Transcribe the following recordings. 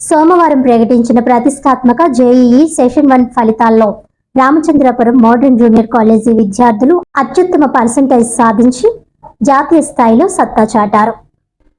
సోమవారం ప్రకటించిన ప్రతిష్టాత్మక జేఈఈ సెషన్ వన్ ఫలితాల్లో రామచంద్రపురం మోడర్న్ జూనియర్ కాలేజీ విద్యార్థులు అత్యుత్తమ పర్సంటేజ్ సాధించి జాతీయ స్థాయిలో సత్తా చాటారు.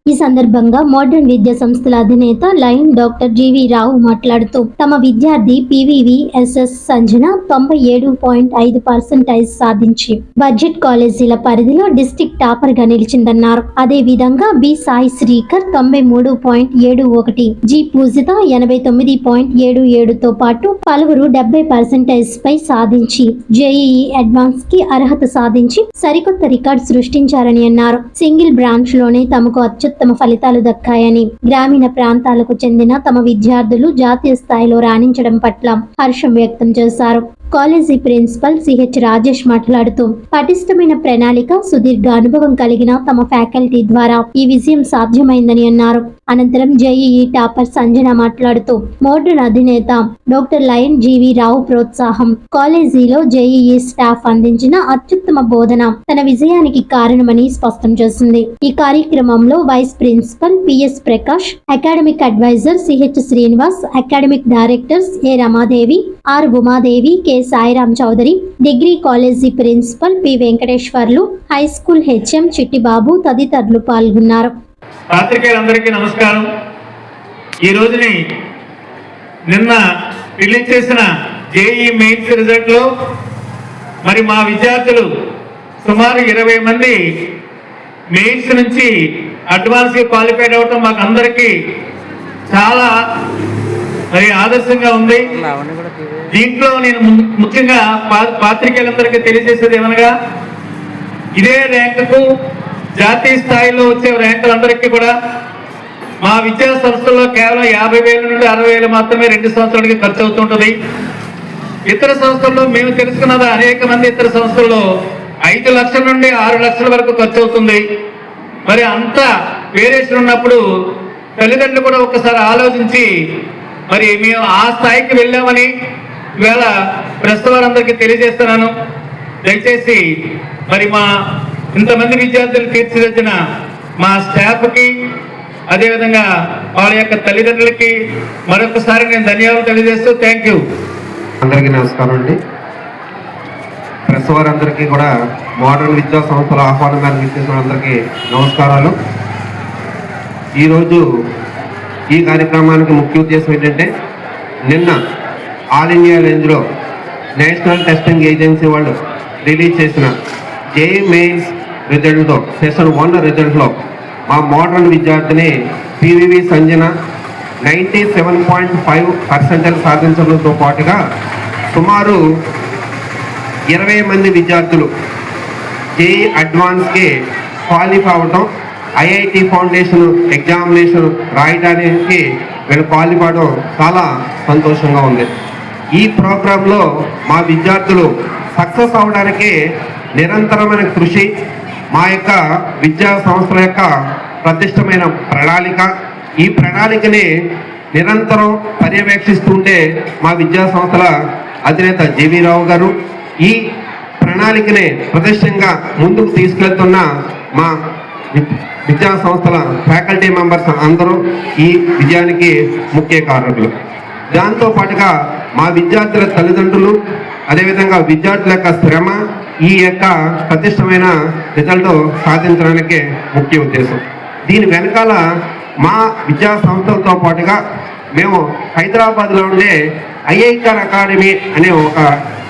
ఈ సందర్భంగా మోడర్న్ విద్యా సంస్థల అధినేత లైన్ డాక్టర్ జీవి రావు మాట్లాడుతూ తమ విద్యార్థి పివివిఎస్ఎస్ సంజన తొంభై ఏడు పాయింట్ ఐదు పర్సెంటైజ్ సాధించి బడ్జెట్ కాలేజీల పరిధిలో డిస్టిక్ టాపర్గా నిలిచిందన్నారు. అదే విధంగా బి సాయి శ్రీకర్ తొంభై మూడు పాయింట్ ఏడు ఒకటి జి పూజిత ఎనభై తొమ్మిది పాయింట్ ఏడు ఏడుతో పాటు పలువురు డెబ్బై పర్సెంటేజ్ పై సాధించి జేఈఈ అడ్వాన్స్కి అర్హత సాధించి సరికొత్త రికార్డ్ సృష్టించారని అన్నారు. సింగిల్ బ్రాంచ్లోనే తమకు అత్యుత్తమ ఫలితాలు దక్కాయని గ్రామీణ ప్రాంతాలకు చెందిన తమ విద్యార్థులు జాతీయ స్థాయిలో రాణించడం పట్ల హర్షం వ్యక్తం చేశారు. కాలేజీ ప్రిన్సిపల్ సిహెచ్ రాజేష్ మాట్లాడుతూ పటిష్టమైన ప్రణాళిక సుదీర్ఘ అనుభవం కలిగిన తమ ఫ్యాకల్టీ ద్వారా ఈ విజయం సాధ్యమైందని అన్నారు. అనంతరం జేఈఈ టాపర్ సంజన మాట్లాడుతూ మోడర్న్ అధినేత డాక్టర్ లయన్ జీవి రావు ప్రోత్సాహం. కాలేజీలో జేఈఈ స్టాఫ్ అందించిన అత్యుత్తమ బోధన తన విజయానికి కారణమని స్పష్టం చేసింది. ఈ కార్యక్రమంలో vice principal PS Prakash academic advisor CH Srinivas academic directors A Ramadevi R Umadevi K Sairam Chowdary degree college principal P Venkateswarlu high school HM Chittibabu తదితరులు పాల్గొన్నారు. పాత్రికేయులందరికీ నమస్కారం. ఈ రోజుని నిన్న రిలీజ్ చేసిన జేఈ మెయిన్స్ రిజల్ట్లో మరి మా విద్యార్థులు సుమారు ఇరవై మంది మెయిన్స్ నుంచి అడ్వాన్స్గా క్వాలిఫైడ్ అవటం మాకు అందరికీ చాలా మరి ఆదర్శంగా ఉంది. దీంట్లో నేను ముఖ్యంగా పాత్రికేయులందరికీ తెలియజేసేది ఏమనగా ఇదే ర్యాంకుకు జాతీయ స్థాయిలో వచ్చే ర్యాంకులందరికీ కూడా మా విద్యా సంస్థల్లో కేవలం యాభై వేల నుండి అరవై వేలు మాత్రమే రెండు సంవత్సరాలకి ఖర్చు అవుతుంటుంది. ఇతర సంస్థల్లో మేము తెలుసుకున్నది అనేక మంది ఇతర సంస్థల్లో ఐదు లక్షల నుండి ఆరు లక్షల వరకు ఖర్చు అవుతుంది. మరి అంత వేరియేషన్ ఉన్నప్పుడు తల్లిదండ్రులు కూడా ఒకసారి ఆలోచించి మరి మేము ఆ స్థాయికి వెళ్ళామని ఇవాళ ప్రస్తుత వారందరికీ తెలియజేస్తున్నాను. దయచేసి మరి మా ఇంతమంది విద్యార్థులు తీర్చిదిద్దిన మా స్టాఫ్కి అదేవిధంగా వాళ్ళ యొక్క తల్లిదండ్రులకి మరొకసారి నేను ధన్యవాదాలు తెలియజేస్తూ థ్యాంక్ యూ. అందరికీ నమస్కారం అండి. ప్రెస్ వారందరికీ కూడా మోడర్న్ విద్యా సంస్థల ఆహ్వానం మేరకు ఇచ్చేసిన అందరికీ నమస్కారాలు. ఈరోజు ఈ కార్యక్రమానికి ముఖ్య ఉద్దేశం ఏంటంటే నిన్న ఆల్ ఇండియా రేంజ్లో నేషనల్ టెస్టింగ్ ఏజెన్సీ వాళ్ళు రిలీజ్ చేసిన జే మెయిన్స్ రిజల్ట్తో సెషన్ వన్ రిజల్ట్లో మా మోడర్న్ విద్యార్థిని PVV Sanjana ninety seven point five percentage సాధించడంతో పాటుగా సుమారు ఇరవై మంది విద్యార్థులు జేఈ అడ్వాన్స్కి క్వాలిఫై అవడం ఐఐటి ఫౌండేషన్ ఎగ్జామినేషన్ రాయడానికి వీళ్ళు పాల్పడడం చాలా సంతోషంగా ఉంది. ఈ ప్రోగ్రాంలో మా విద్యార్థులు సక్సెస్ అవడానికి నిరంతరమైన కృషి మా యొక్క విద్యా సంస్థల యొక్క ప్రతిష్టమైన ప్రణాళిక ఈ ప్రణాళికని నిరంతరం పర్యవేక్షిస్తుంటే మా విద్యా సంస్థల అధినేత జీవీరావు గారు ఈ ప్రణాళికని ప్రతిష్టంగా ముందుకు తీసుకెళ్తున్న మా విద్యా సంస్థల ఫ్యాకల్టీ మెంబర్స్ అందరూ ఈ విజయానికి ముఖ్య కారకులు. దాంతో పాటుగా మా విద్యార్థుల తల్లిదండ్రులు అదేవిధంగా విద్యార్థుల యొక్క శ్రమ ఈ యొక్క ప్రతిష్టమైన రిజల్ట్ సాధించడానికి ముఖ్య ఉద్దేశం. దీని వెనకాల మా విద్యా సంస్థలతో పాటుగా మేము హైదరాబాద్లో ఉండే ఐఐకార్ అకాడమీ అనే ఒక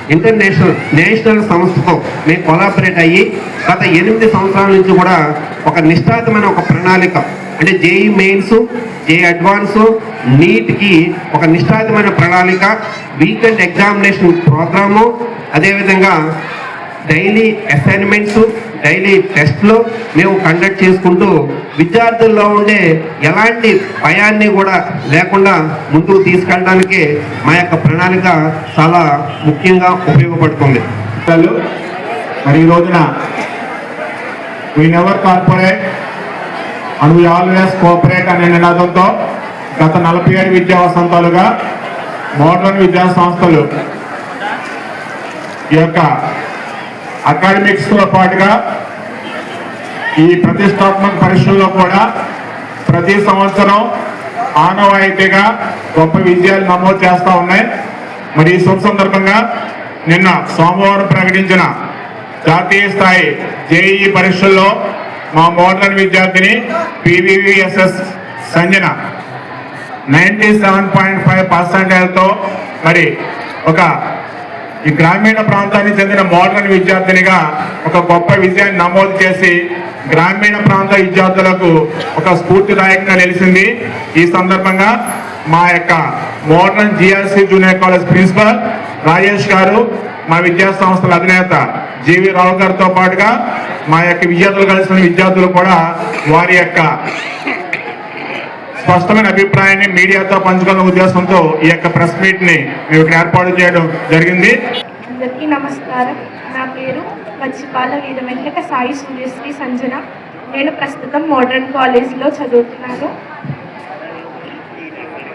ఇంటర్నేషనల్ నేషనల్ సంస్థతో మేము కొలాబరేట్ అయ్యి గత ఎనిమిది సంవత్సరాల నుంచి కూడా ఒక నిష్ఠాతమైన ఒక ప్రణాళిక అంటే జేఈ మెయిన్స్ జే అడ్వాన్స్ నీట్కి ఒక నిష్ఠాతమైన ప్రణాళిక వీకెండ్ ఎగ్జామినేషన్ ప్రోగ్రాము అదేవిధంగా డైలీ అసైన్మెంట్స్ డైలీ టెస్ట్లు మేము కండక్ట్ చేసుకుంటూ విద్యార్థుల్లో ఉండే ఎలాంటి భయాన్ని కూడా లేకుండా ముందుకు తీసుకెళ్ళడానికి మా యొక్క ప్రణాళిక చాలా ముఖ్యంగా ఉపయోగపడుతుంది. మరి ఈ రోజున we never corporate and we always cooperate అనే నినాదంతో గత నలభై ఏడు విద్యా వసంతాలుగా మోడర్న్ విద్యా సంస్థలు ఈ యొక్క అకాడమిక్స్తో పాటుగా ఈ ప్రతిష్టాత్మక పరీక్షల్లో కూడా ప్రతి సంవత్సరం ఆనవాయితీగా గొప్ప విజయాలు నమోదు చేస్తూ ఉన్నాయి. మరి ఈ శుభ సందర్భంగా నిన్న సోమవారం ప్రకటించిన జాతీయ స్థాయి జేఈ పరీక్షల్లో మా మోడర్న్ విద్యార్థిని PVVSS Sanjana ninety seven point five పర్సెంటేజ్తో మరి ఒక ఈ గ్రామీణ ప్రాంతానికి చెందిన మోడల్ విద్యార్థినిగా ఒక గొప్ప విజయాన్ని నమోదు చేసి గ్రామీణ ప్రాంత విద్యార్థులకు ఒక స్ఫూర్తిదాయకంగా నిలిచింది. ఈ సందర్భంగా మా యొక్క modern GRC junior college principal Rajesh గారు మా విద్యా సంస్థల అధినేత జీవి రావు గారితో పాటుగా మా యొక్క విద్యార్థులు కలిసిన విద్యార్థులు కూడా వారి యొక్క స్పష్టమైన అభిప్రాయాన్ని మీడియాతో పంచుకున్న ఉద్దేశంతో ఈ యొక్క ప్రెస్ మీట్ని మేము ఇక్కడ ఏర్పాటు చేయడం జరిగింది. అందరికీ నమస్కారం. నా పేరు పచ్చిపాల వీర వెంకట సాయి సూర్యశ్రీ సంజన. నేను ప్రస్తుతం మోడర్న్ కాలేజీలో చదువుతున్నాను.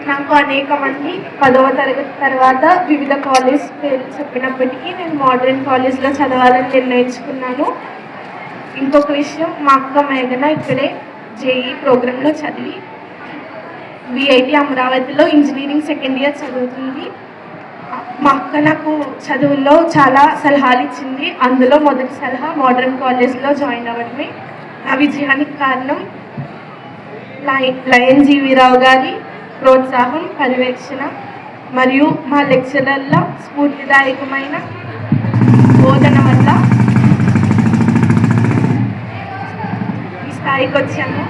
నాకు అనేక మంది పదవ తరగతి తర్వాత వివిధ కాలేజ్ పేర్లు చెప్పినప్పటికీ నేను మోడర్న్ కాలేజ్లో చదవాలని నిర్ణయించుకున్నాను. ఇంకొక విషయం మా అక్క మేఘన ఇక్కడే జేఈ ప్రోగ్రాంలో చదివి విఐటి అమరావతిలో ఇంజనీరింగ్ సెకండ్ ఇయర్ చదువుతుంది. మా అక్క నాకు చదువుల్లో చాలా సలహాలు ఇచ్చింది. అందులో మొదటి సలహా మోడర్న్ కాలేజ్లో జాయిన్ అవ్వడమే. నా విజయానికి కారణం లయన్ జీవీరావు గారి ప్రోత్సాహం పర్యవేక్షణ మరియు మా లెక్చరర్ల స్ఫూర్తిదాయకమైన బోధన వల్ల ఈ స్థాయికి వచ్చాము.